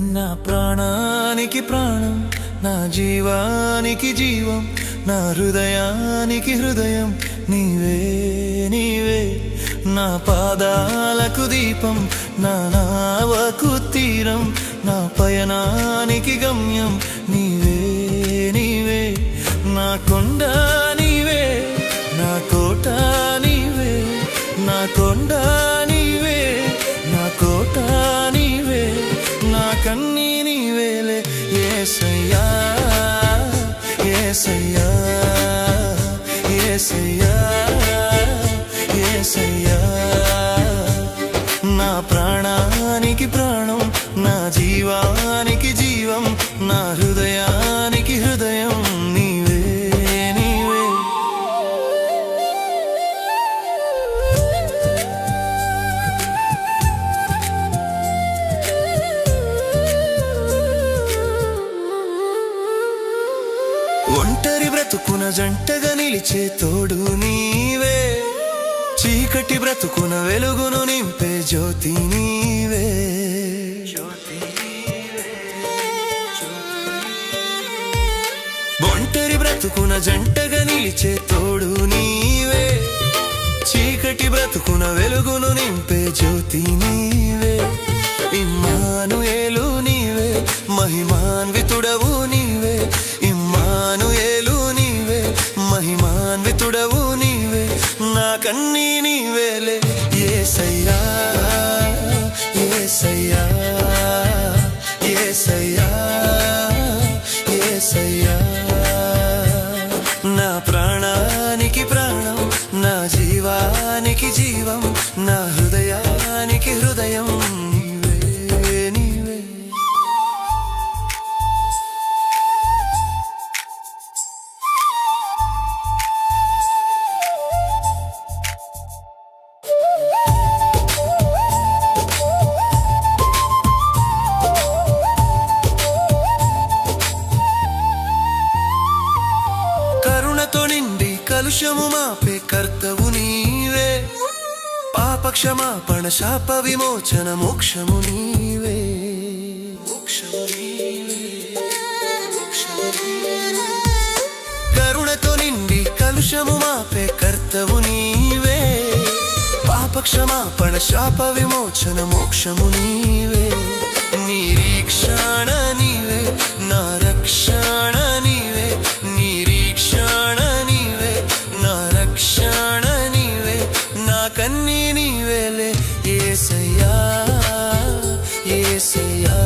నా ప్రాణానికి ప్రాణం నా జీవానికి జీవం నా హృదయానికి హృదయం నీవే నీవే. నా పాదాలకు దీపం నా నావకు తీరం నా పయనానికి గమ్యం నీవే నీవే. నా కొండ నీవే నా కోట నీవే. నా కొండ ఏసయ్యా ఏసయ్యా ఏసయ్యా ఏసయ్యా. నా ప్రాణానికి ప్రాణం నా జీవా జంటగా నిలిచే తోడు నీవే. చీకటి బ్రతుకున వెలుగును నింపే జ్యోతి నీవే. ఒంటరి బ్రతుకున జంటగా నిలిచే తోడు నీవే. చీకటి బ్రతుకున వెలుగును నింపే జ్యోతి నీవే. ఇమ్మాను ఏలు నీవే. మహిమాన్వితుడవు కన్నీ నీవేలే ఏసయ్యా ఏసయ్యా ఏసయ్యా ఏసయ్యా. నా ప్రాణానికి ప్రాణం నా జీవానికి జీవం నిండి మాపే కర్తవు నీవే. పాప క్షమాపణ శాప విమోచన మోక్షము నీవే. కరుణతో నిండి కలుషము మాపే కర్తవు నీవే. పాప క్షమాపణ శాప విమోచన మోక్షము నీవే. నిరీక్షణ ఏసయ్యా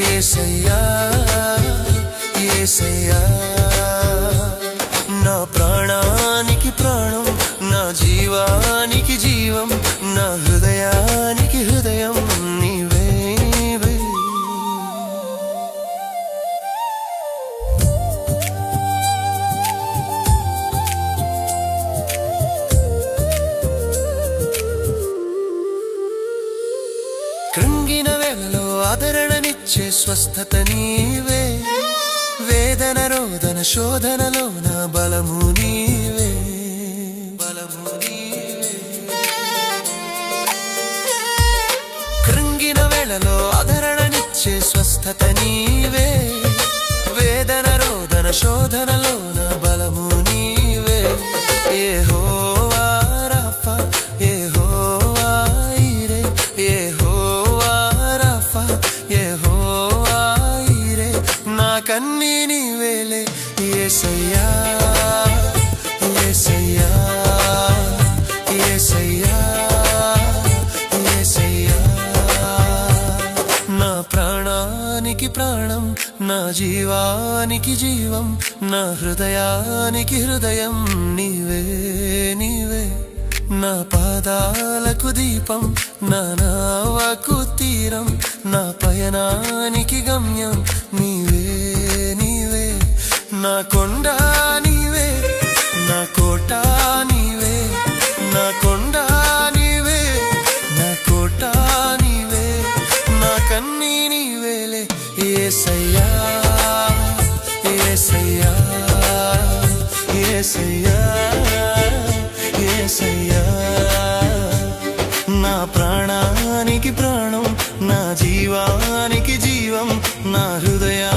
ఏసయ్యా ఏసయ్యా. నా ప్రాణానికి ప్రాణం నా జీవానికి జీవం నా హృదయా ఇచ్చే స్వస్థత నీవే. వేదన రోదన శోధనలో నా బలము నీవే. బలము కృంగిన వేళలో ఆదరణనిచ్చే స్వస్థత నీవే. వేదన రోదన శోధనలో నా బలము నీవే. ఏహో కన్నీ నీవేలే యేసయ్యా యేసయ్యా యేసయ్యా యేసయ్యా నా ప్రాణానికి ప్రాణం నా జీవానికి జీవం నా హృదయానికి హృదయం నీవే నీవే. నా పాదాలకు దీపం నా నావకు తీరం నా పయనానికి గమ్యం నీవే. నా కొండ నీవే నా కోట నీవే నా కొండ నీవే నా కోట నీవే నా కన్నీ నీవేలే ఏ సయ్యా ఏ సయ్యా ఏ సయ్యా ఏ సయ్యా. నా ప్రాణానికి ప్రాణం నా జీవానికి జీవం నా హృదయా